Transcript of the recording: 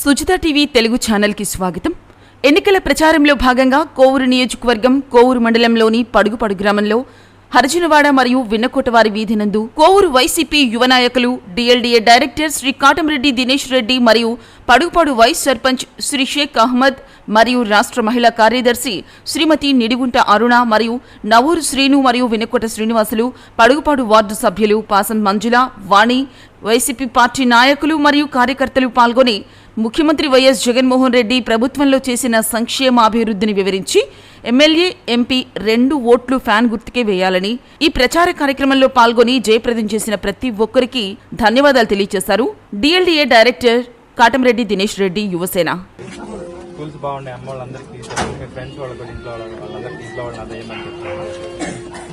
Sujitha TV Telugu ఛానల్కి స్వాగతం. ఎన్నికల ప్రచారంలో భాగంగా కోవూరు నియోజకవర్గం కోవూరు మండలంలోని పడుగుపడు గ్రామంలో హరిజనవాడ మరియు విన్నకోటవారి వీధి నందు కోవూరు వైసీపీ యువ నాయకులు డిఎల్డీఏ డైరెక్టర్ శ్రీ కాటంరెడ్డి దినేష్ రెడ్డి మరియు పడుగుపాడు వైస్ సర్పంచ్ శ్రీ షేక్ అహ్మద్ మరియు రాష్ట్ర మహిళా కార్యదర్శి శ్రీమతి నిడిగుంట అరుణ మరియు నవూరు శ్రీను మరియు వినకోట శ్రీనివాసులు పడుగుపాడు వార్డు సభ్యులు పాసం మంజుల వాణి వైసీపీ పార్టీ నాయకులు మరియు కార్యకర్తలు పాల్గొని ముఖ్యమంత్రి వైఎస్ జగన్మోహన్ రెడ్డి ప్రభుత్వంలో చేసిన సంక్షేమాభివృద్ధిని వివరించి ఎమ్మెల్యే ఎంపీ రెండు ఓట్లు ఫ్యాన్ గుర్తుకే వేయాలని ఈ ప్రచార కార్యక్రమంలో పాల్గొని జయప్రదం చేసిన ప్రతి ఒక్కరికి ధన్యవాదాలు తెలియజేశారు DLDA director Katamreddy Dinesh Reddy Yuvasena. Schools బాగున్నాయి అమ్మ వాళ్ళందరికీ మీ ఫ్రెండ్స్ వాళ్ళకి ఇంట్లో వాళ్ళందరికీ ఇంట్లో వాళ్ళని అదే ఏమని చెప్తాను